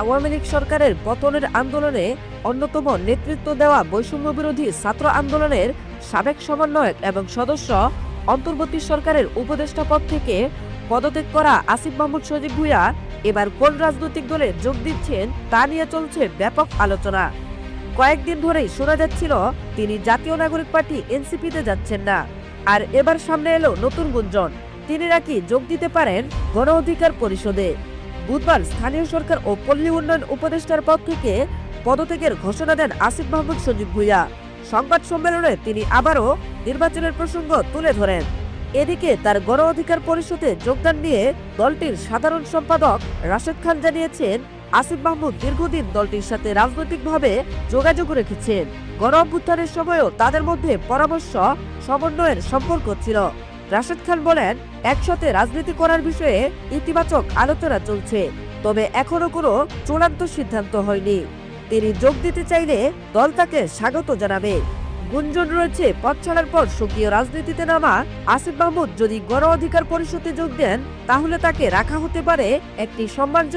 আওয়ামী লীগ সরকারের পতনের আন্দোলনে অন্যতম নেতৃত্ব দেওয়া বৈষম্য বিরোধী ছাত্র আন্দোলনের সাবেক সমন্বয়ক এবং সদস্য অন্তর্বর্তী সরকারের উপদেষ্টা পদ থেকে পদত্যাগ করা আসিফ মাহমুদ সজীব ভুইয়া এবার কোন রাজনৈতিক দলে যোগ দিচ্ছেন তা নিয়ে চলছে ব্যাপক আলোচনা। কয়েকদিন ধরেই শোনা যাচ্ছিল, তিনি জাতীয় নাগরিক পার্টি এনসিপিতে যাচ্ছেন না। আর এবার সামনে এলো নতুন গুঞ্জন। তিনি নাকি যোগ দিতে পারেন গণ অধিকার পরিষদে। বুধবার স্থানীয় সরকার ও পল্লী উন্নয়ন উপদেষ্টার পদ থেকে পদত্যাগের ঘোষণা দেন আসিফ মাহমুদ সজীব ভুইয়া। সংবাদ সম্মেলনে তিনি আবারও নির্বাচনের প্রসঙ্গ তুলে ধরেন। এদিকে তার গণ অধিকার পরিষদে যোগদান নিয়ে দলটির সাধারণ সম্পাদক রাশেদ খান জানিয়েছেন, আসিফ মাহমুদ দীর্ঘদিন দলটির সাথে রাজনৈতিকভাবে যোগাযোগ রেখেছেন। গণ অভ্যুত্থানের সময়ও তাদের মধ্যে পরামর্শ, সমন্বয়ের সম্পর্ক ছিল। রাশেদ খান বলেন, একসাথে রাজনীতি করার বিষয়ে ইতিবাচক আলোচনা চলছে, তবে এখনও কোনো চূড়ান্ত সিদ্ধান্ত হয়নি। তিনি যোগ দিতে চাইলে দল তাকে স্বাগত জানাবে। গুঞ্জন রয়েছে, পথ ছাড়ার পর সক্রিয় রাজনীতিতে নামা আসিফ মাহমুদ যদি গণ অধিকার পরিষদে যোগ দেন, তাহলে তাকে রাখা হতে পারে একটি সম্মানজনক